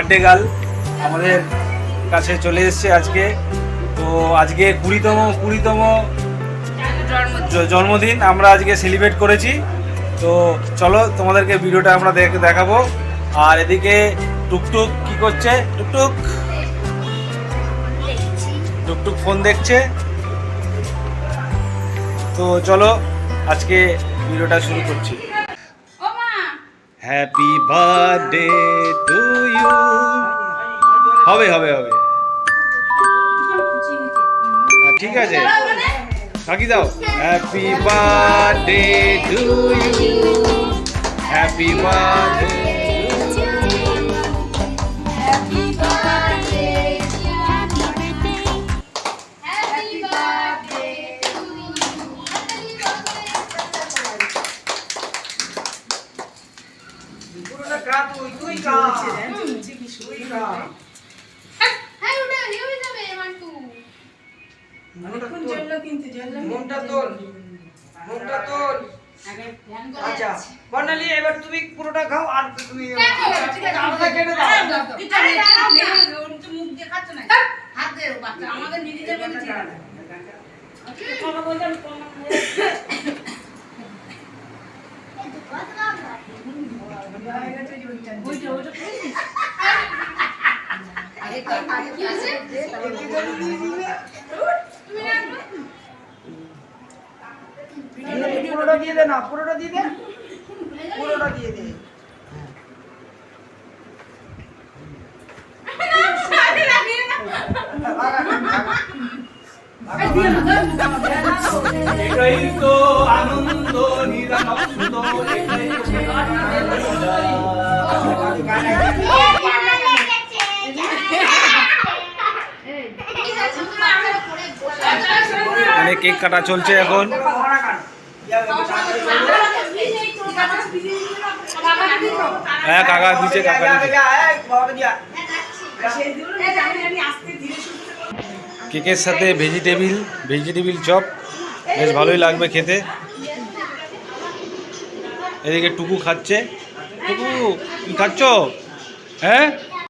Birthday girl আমাদের কাছে চলে এসেছে আজকে। তো আজকে কুড়িতম কুড়িতম জন্মদিন আমরা আজকে সেলিব্রেট করেছি। তো চলো তোমাদেরকে ভিডিওটা আমরা দেখ- দেখাবো। আর এদিকে টুকটুক কি করছে? টুকটুক। টুকটুক ফোন দেখছে। তো চলো আজকে ভিডিওটা শুরু করছি। হ্যাপি বার্থডে টু ইউ হবে হবে হবে। ঠিক আছে। থাকি দাও happy birthday to you happy birthday Barnali এবার তুমি পুরোটা খাও আর তুমি কেটে দাও। আমাদের নিজেদের মধ্যে ছিল না। পুরোটা দিয়ে দে না পুরোটা দিয়ে দে পুরোটা দিয়ে দে এটাই তো আনন্দ নিরানন্দ এটাই কেক কাটা চলছে এখন। হ্যাঁ কাকা দিচ্ছে কাকা দিচ্ছে কেকের সাথে ভেজিটেবিল ভেজিটেবিল চপ, বেশ ভালোই লাগবে খেতে। এদিকে টুকু খাচ্ছে। টুকু খাচ্ছ? হ্যাঁ?